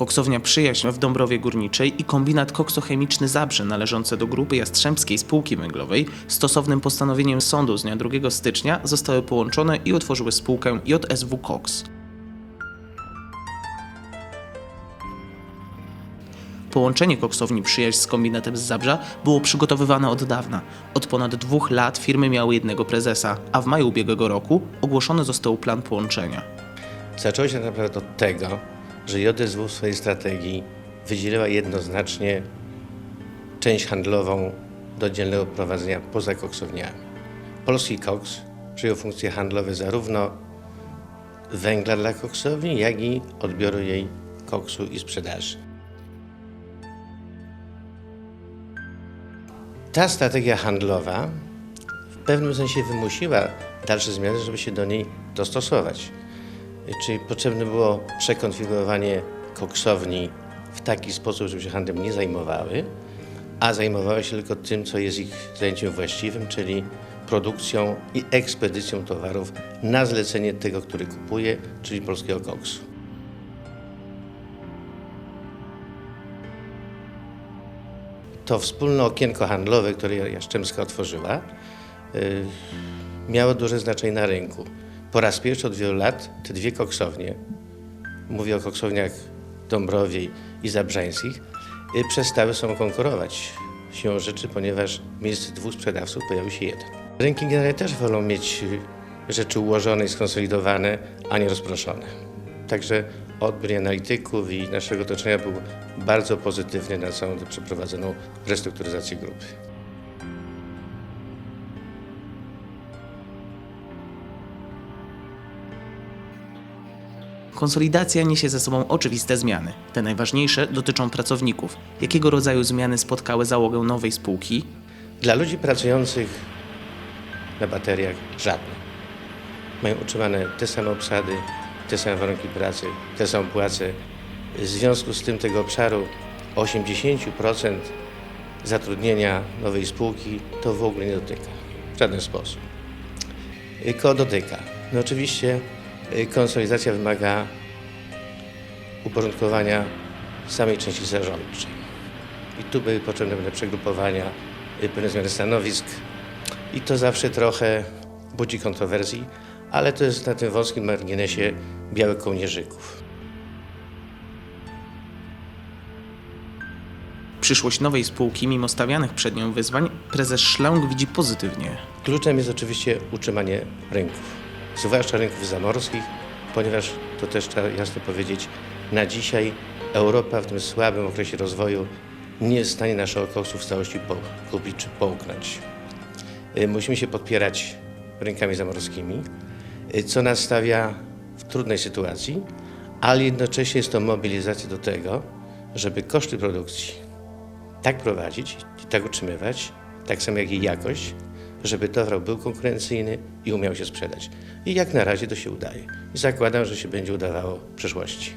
Koksownia Przyjaźń w Dąbrowie Górniczej i kombinat koksochemiczny Zabrze należące do grupy Jastrzębskiej Spółki Węglowej stosownym postanowieniem sądu z dnia 2 stycznia zostały połączone i utworzyły spółkę JSW Koks. Połączenie koksowni Przyjaźń z kombinatem z Zabrza było przygotowywane od dawna. Od ponad dwóch lat firmy miały jednego prezesa, a w maju ubiegłego roku ogłoszony został plan połączenia. Zaczęło się tak naprawdę od tego, że JSW w swojej strategii wydzieliła jednoznacznie część handlową do oddzielnego prowadzenia poza koksowniami. Polski Koks przyjął funkcje handlowe zarówno węgla dla koksowni, jak i odbioru jej koksu i sprzedaży. Ta strategia handlowa w pewnym sensie wymusiła dalsze zmiany, żeby się do niej dostosować. Czyli potrzebne było przekonfigurowanie koksowni w taki sposób, żeby się handlem nie zajmowały, a zajmowały się tylko tym, co jest ich zajęciem właściwym, czyli produkcją i ekspedycją towarów na zlecenie tego, który kupuje, czyli polskiego koksu. To wspólne okienko handlowe, które Jaszczemska otworzyła, y, miało duże znaczenie na rynku. Po raz pierwszy od wielu lat te dwie koksownie, mówię o koksowniach Dąbrowej i Zabrzańskich, y, przestały sobą konkurować siłą rzeczy, ponieważ miejsce dwóch sprzedawców pojawił się jeden. Rynki generalnie też wolą mieć y, rzeczy ułożone i skonsolidowane, a nie rozproszone. Także odbiór analityków i naszego otoczenia był bardzo pozytywny na całą tę przeprowadzoną restrukturyzację grupy. Konsolidacja niesie ze sobą oczywiste zmiany. Te najważniejsze dotyczą pracowników. Jakiego rodzaju zmiany spotkały załogę nowej spółki? Dla ludzi pracujących na bateriach żadne. Mają utrzymane te same obsady, te same warunki pracy, te same płace. W związku z tym tego obszaru 80% zatrudnienia nowej spółki to w ogóle nie dotyka. W żaden sposób. Koło dotyka. No oczywiście konsolidacja wymaga uporządkowania samej części zarządczej. I tu były potrzebne pewne przegrupowania, y, pewne zmiany stanowisk. I to zawsze trochę budzi kontrowersji, ale to jest na tym wąskim marginesie białych kołnierzyków. Przyszłość nowej spółki, mimo stawianych przed nią wyzwań, prezes Szląg widzi pozytywnie. Kluczem jest oczywiście utrzymanie rynków, zwłaszcza rynków zamorskich, ponieważ to też trzeba jasno powiedzieć, na dzisiaj Europa w tym słabym okresie rozwoju nie jest w stanie naszego koksu w całości kupić czy połknąć. Y, Musimy się podpierać rynkami zamorskimi, y, co nas stawia w trudnej sytuacji, ale jednocześnie jest to mobilizacja do tego, żeby koszty produkcji tak prowadzić tak utrzymywać, tak samo jak i jakość, żeby towar był konkurencyjny i umiał się sprzedać. I jak na razie to się udaje. I zakładam, że się będzie udawało w przyszłości.